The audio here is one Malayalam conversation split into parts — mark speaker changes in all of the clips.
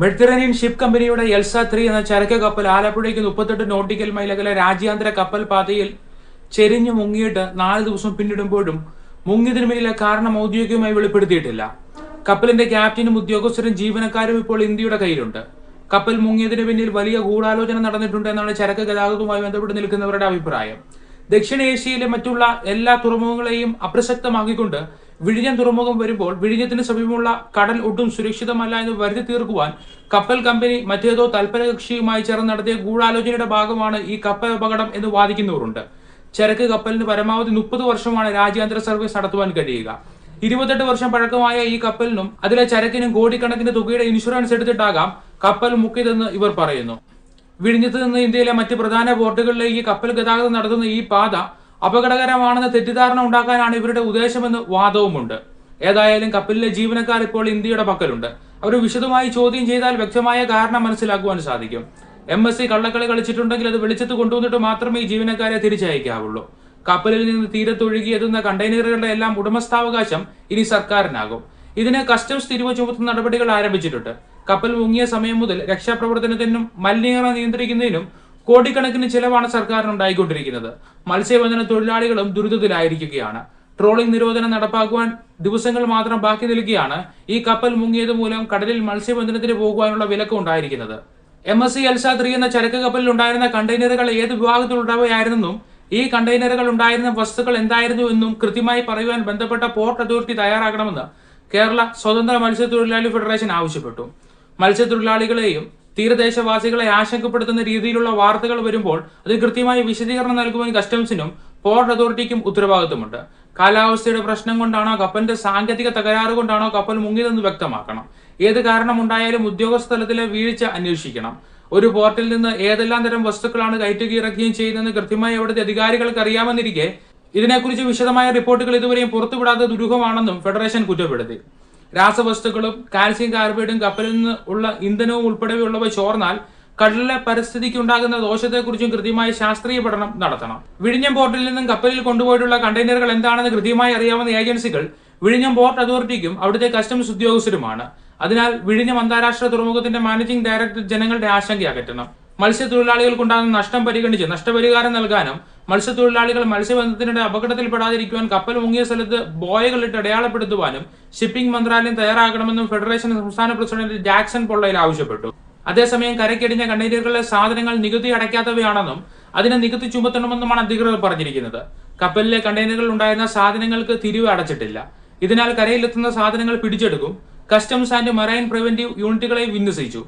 Speaker 1: മെഡിറ്ററേനിയൻ ഷിപ്പ് കമ്പനിയുടെ എൽസ ത്രീ എന്ന ചരക്ക് കപ്പൽ ആലപ്പുഴയ്ക്ക് മുപ്പത്തെട്ട് നോട്ടിക്കൽ മൈലകളെ രാജ്യാന്തര കപ്പൽ പാതയിൽ ചെരിഞ്ഞു മുങ്ങിയിട്ട് നാല് ദിവസം പിന്നിടുമ്പോഴും മുങ്ങിയതിനു പിന്നിലെ കാരണം ഔദ്യോഗികമായി വെളിപ്പെടുത്തിയിട്ടില്ല. കപ്പലിന്റെ ക്യാപ്റ്റനും ഉദ്യോഗസ്ഥരും ജീവനക്കാരും ഇപ്പോൾ ഇന്ത്യയുടെ കയ്യിലുണ്ട്. കപ്പൽ മുങ്ങിയതിന് പിന്നിൽ വലിയ ഗൂഢാലോചന നടന്നിട്ടുണ്ട് എന്നാണ് ചരക്ക് ഗതാഗതവുമായി ബന്ധപ്പെട്ട് നിൽക്കുന്നവരുടെ അഭിപ്രായം. ദക്ഷിണേഷ്യയിലെ മറ്റുള്ള എല്ലാ തുറമുഖങ്ങളെയും അപ്രസക്തമാക്കിക്കൊണ്ട് വിഴിഞ്ഞം തുറമുഖം വരുമ്പോൾ വിഴിഞ്ഞത്തിന് സമീപമുള്ള കടൽ ഒട്ടും സുരക്ഷിതമല്ല എന്ന് വരുത്തി തീർക്കുവാൻ കപ്പൽ കമ്പനി മറ്റേതോ തൽപര കക്ഷിയുമായി ചേർന്ന് നടത്തിയ ഗൂഢാലോചനയുടെ ഭാഗമാണ് ഈ കപ്പൽ അപകടം എന്ന് വാദിക്കുന്നവരുണ്ട്. ചരക്ക് കപ്പലിന് പരമാവധി മുപ്പത് വർഷമാണ് രാജ്യാന്തര സർവീസ് നടത്തുവാൻ കഴിയുക. ഇരുപത്തെട്ട് വർഷം പഴക്കമായ ഈ കപ്പലിനും അതിലെ ചരക്കിനും കോടിക്കണക്കിന് തുകയുടെ ഇൻഷുറൻസ് എടുത്തിട്ടാകാം കപ്പൽ മുക്കിയതെന്ന് ഇവർ പറയുന്നു. വിഴിഞ്ഞത്ത് നിന്ന് ഇന്ത്യയിലെ മറ്റ് പ്രധാന പോർട്ടുകളിലേക്ക് കപ്പൽ ഗതാഗതം നടത്തുന്ന ഈ പാത അപകടകരമാണെന്ന തെറ്റിദ്ധാരണ ഉണ്ടാക്കാനാണ് ഇവരുടെ ഉദ്ദേശമെന്ന് വാദവുമുണ്ട്. ഏതായാലും കപ്പലിലെ ജീവനക്കാർ ഇപ്പോൾ ഇന്ത്യയുടെ പക്കലുണ്ട്. അവർ വിശദമായി ചോദ്യം ചെയ്താൽ വ്യക്തമായ കാരണം മനസ്സിലാക്കുവാൻ സാധിക്കും. എം എസ് സി കള്ളക്കളി കളിച്ചിട്ടുണ്ടെങ്കിൽ അത് വെളിച്ചത്ത് കൊണ്ടുവന്നിട്ട് മാത്രമേ ഈ ജീവനക്കാരെ തിരിച്ചയക്കാവുള്ളൂ. കപ്പലിൽ നിന്ന് തീരത്തൊഴുകി എത്തുന്ന കണ്ടെയ്നറുകളുടെ എല്ലാം ഉടമസ്ഥാവകാശം ഇനി സർക്കാരിനാകും. ഇതിന് കസ്റ്റംസ് തിരിവ് ചുമത്തുന്ന നടപടികൾ ആരംഭിച്ചിട്ടുണ്ട്. കപ്പൽ മുങ്ങിയ സമയം മുതൽ രക്ഷാപ്രവർത്തനത്തിനും മലിനീകരണം നിയന്ത്രിക്കുന്നതിനും കോടിക്കണക്കിന് ചിലവാണ് സർക്കാരിന് ഉണ്ടായിക്കൊണ്ടിരിക്കുന്നത് മത്സ്യബന്ധന തൊഴിലാളികളും ദുരിതത്തിലായിരിക്കുകയാണ്. ട്രോളിംഗ് നിരോധനം നടപ്പാക്കുവാൻ ദിവസങ്ങൾ മാത്രം ബാക്കി നിൽക്കുകയാണ്. ഈ കപ്പൽ മുങ്ങിയത് മൂലം കടലിൽ മത്സ്യബന്ധനത്തിന് പോകുവാനുള്ള വിലക്ക് ഉണ്ടായിരിക്കുന്നത്. M S C Elsa three എന്ന ചരക്ക് കപ്പലിൽ ഉണ്ടായിരുന്ന കണ്ടെയ്നറുകൾ ഏത് വിഭാഗത്തിലുള്ളവയായിരുന്നെന്നും ഈ കണ്ടെയ്നറുകൾ ഉണ്ടായിരുന്ന വസ്തുക്കൾ എന്തായിരുന്നു എന്നും കൃത്യമായി പറയുവാൻ ബന്ധപ്പെട്ട പോർട്ട് അതോറിറ്റി തയ്യാറാകണമെന്ന് കേരള സ്വതന്ത്ര മത്സ്യത്തൊഴിലാളി ഫെഡറേഷൻ ആവശ്യപ്പെട്ടു. മത്സ്യത്തൊഴിലാളികളെയും തീരദേശവാസികളെ ആശങ്കപ്പെടുത്തുന്ന രീതിയിലുള്ള വാർത്തകൾ വരുമ്പോൾ അത് കൃത്യമായി വിശദീകരണം നൽകുവാൻ കസ്റ്റംസിനും പോർട്ട് അതോറിറ്റിക്കും ഉത്തരവാദിത്വമുണ്ട് കാലാവസ്ഥയുടെ പ്രശ്നം കൊണ്ടാണോ കപ്പലിന്റെ സാങ്കേതിക തകരാറ് കൊണ്ടാണോ കപ്പൽ മുങ്ങിയതെന്ന് വ്യക്തമാക്കണം. ഏത് കാരണമുണ്ടായാലും ഉദ്യോഗസ്ഥ തലത്തിലെ വീഴ്ച അന്വേഷിക്കണം. ഒരു പോർട്ടിൽ നിന്ന് ഏതെല്ലാം തരം വസ്തുക്കളാണ് കയറ്റുകയും ഇറക്കുകയും ചെയ്യുന്നതെന്ന് കൃത്യമായി അവിടുത്തെ അധികാരികൾക്ക് അറിയാമെന്നിരിക്കെ ഇതിനെക്കുറിച്ച് വിശദമായ റിപ്പോർട്ടുകൾ ഇതുവരെയും പുറത്തുവിടാത്ത ദുരൂഹമാണെന്നും ഫെഡറേഷൻ കുറ്റപ്പെടുത്തി. രാസവസ്തുക്കളും കാൽസ്യം കാർബൈഡും കപ്പലിൽ നിന്ന് ഉള്ള ഇന്ധനവും ഉൾപ്പെടെയുള്ളവ ചോർന്നാൽ കടലിലെ പരിസ്ഥിതിക്ക് ഉണ്ടാകുന്ന ദോഷത്തെക്കുറിച്ചും കൃത്യമായ ശാസ്ത്രീയ പഠനം നടത്തണം. വിഴിഞ്ഞം പോർട്ടിൽ നിന്നും കപ്പലിൽ കൊണ്ടുപോയിട്ടുള്ള കണ്ടെയ്നറുകൾ എന്താണെന്ന് കൃത്യമായി അറിയാവുന്ന ഏജൻസികൾ വിഴിഞ്ഞം പോർട്ട് അതോറിറ്റിക്കും അവിടുത്തെ കസ്റ്റംസ് ഉദ്യോഗസ്ഥരുമാണ്. അതിനാൽ വിഴിഞ്ഞം അന്താരാഷ്ട്ര തുറമുഖത്തിന്റെ മാനേജിംഗ് ഡയറക്ടർ ജനങ്ങളുടെ ആശങ്ക അകറ്റണം മത്സ്യത്തൊഴിലാളികൾക്കുണ്ടാകുന്ന നഷ്ടം പരിഗണിച്ച് നഷ്ടപരിഹാരം നൽകാനും മത്സ്യത്തൊഴിലാളികൾ മത്സ്യബന്ധനത്തിനിടെ അപകടത്തിൽപ്പെടാതിരിക്കുവാൻ കപ്പൽ മുങ്ങിയ സ്ഥലത്ത് ബോയകളിട്ട് അടയാളപ്പെടുത്തുവാനും ഷിപ്പിംഗ് മന്ത്രാലയം തയ്യാറാകണമെന്നും ഫെഡറേഷൻ സംസ്ഥാന പ്രസിഡന്റ് ജാക്സൺ പൊള്ളയിൽ ആവശ്യപ്പെട്ടു. അതേസമയം കരയ്ക്കടിഞ്ഞ കണ്ടെയ്നറുകളിലെ സാധനങ്ങൾ നികുതി അടയ്ക്കാത്തവയാണെന്നും അതിനെ നികുതി ചുമത്തണമെന്നുമാണ് അധികൃതർ പറഞ്ഞിരിക്കുന്നത്. കപ്പലിലെ കണ്ടെയ്നറുകളിൽ ഉണ്ടായിരുന്ന സാധനങ്ങൾക്ക് തിരിവ് അടച്ചിട്ടില്ല. ഇതിനാൽ കരയിലെത്തുന്ന സാധനങ്ങൾ പിടിച്ചെടുക്കും. കസ്റ്റംസ് ആൻഡ് മറൈൻ പ്രിവന്റീവ് യൂണിറ്റുകളെ വിന്യസിച്ചു.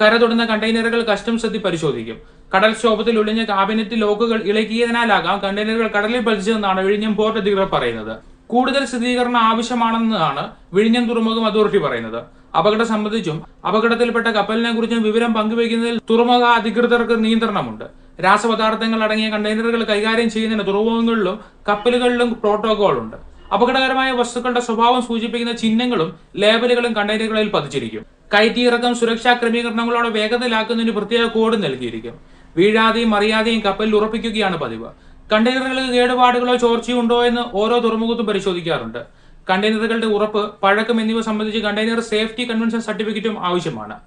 Speaker 1: കര തൊടുന്ന കണ്ടെയ്നറുകൾ കസ്റ്റംസ് എത്തി പരിശോധിക്കും. കടൽക്ഷോഭത്തിൽ ഒളിഞ്ഞ കാബിനറ്റ് ലോക്കുകൾ ഇളക്കിയതിനാലാകാം കണ്ടെയ്നറുകൾ കടലിൽ പതിച്ചതെന്നാണ് വിഴിഞ്ഞം പോർട്ട് അധികൃതർ പറയുന്നത്. കൂടുതൽ സ്ഥിരീകരണം ആവശ്യമാണെന്നാണ് വിഴിഞ്ഞം തുറമുഖം അതോറിറ്റി പറയുന്നത്. അപകടം സംബന്ധിച്ചും അപകടത്തിൽപ്പെട്ട കപ്പലിനെ കുറിച്ചും വിവരം പങ്കുവയ്ക്കുന്നതിൽ തുറമുഖ അധികൃതർക്ക് നിയന്ത്രണമുണ്ട്. രാസപദാർത്ഥങ്ങൾ അടങ്ങിയ കണ്ടെയ്നറുകൾ കൈകാര്യം ചെയ്യുന്നതിന് തുറമുഖങ്ങളിലും കപ്പലുകളിലും പ്രോട്ടോകോൾ ഉണ്ട് അപകടകരമായ വസ്തുക്കളുടെ സ്വഭാവം സൂചിപ്പിക്കുന്ന ചിഹ്നങ്ങളും ലേബലുകളും കണ്ടെയ്നറുകളിൽ പതിച്ചിരിക്കും. കയറ്റിയിറക്കം സുരക്ഷാ ക്രമീകരണങ്ങളോടെ വേഗത്തിലാക്കുന്നതിന് പ്രത്യേക കോഡ് നൽകിയിരിക്കും. വീഴാതെയും അറിയാതെയും കപ്പലിൽ ഉറപ്പിക്കുകയാണ് പതിവ്. കണ്ടെയ്നറുകളിൽ കേടുപാടുകളോ ചോർച്ചയോ ഉണ്ടോ എന്ന് ഓരോ തുറമുഖത്തും പരിശോധിക്കാറുണ്ട്. കണ്ടെയ്നറുകളുടെ ഉറപ്പ് പഴക്കം എന്നിവ സംബന്ധിച്ച് കണ്ടെയ്നർ സേഫ്റ്റി കൺവെൻഷൻ സർട്ടിഫിക്കറ്റും ആവശ്യമാണ്.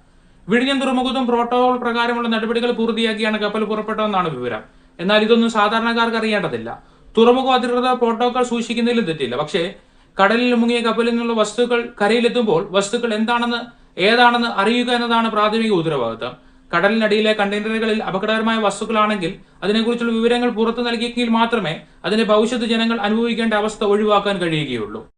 Speaker 1: വിഴിഞ്ഞം തുറമുഖത്തും പ്രോട്ടോകോൾ പ്രകാരമുള്ള നടപടികൾ പൂർത്തിയാക്കിയാണ് കപ്പൽ പുറപ്പെട്ടതെന്നാണ് വിവരം. എന്നാൽ ഇതൊന്നും സാധാരണക്കാർക്ക് അറിയേണ്ടതില്ല. തുറമുഖ അധികൃതർ പ്രോട്ടോകോൾ സൂക്ഷിക്കുന്നതിലും തെറ്റില്ല. പക്ഷേ കടലിൽ മുങ്ങിയ കപ്പലിൽ നിന്നുള്ള വസ്തുക്കൾ കരയിലെത്തുമ്പോൾ വസ്തുക്കൾ എന്താണെന്ന് ഏതാണെന്ന് അറിയുക എന്നതാണ് പ്രാഥമിക ഉത്തരവാദിത്തം. കടലിനടിയിലെ കണ്ടെയ്നറുകളിൽ അപകടകരമായ വസ്തുക്കളാണെങ്കിൽ അതിനെക്കുറിച്ചുള്ള വിവരങ്ങൾ പുറത്തു നൽകിയെങ്കിൽ മാത്രമേ അതിന്റെ ഭവിഷ്യത്ത് ജനങ്ങൾ അനുഭവിക്കേണ്ട അവസ്ഥ ഒഴിവാക്കാൻ കഴിയുകയുള്ളൂ.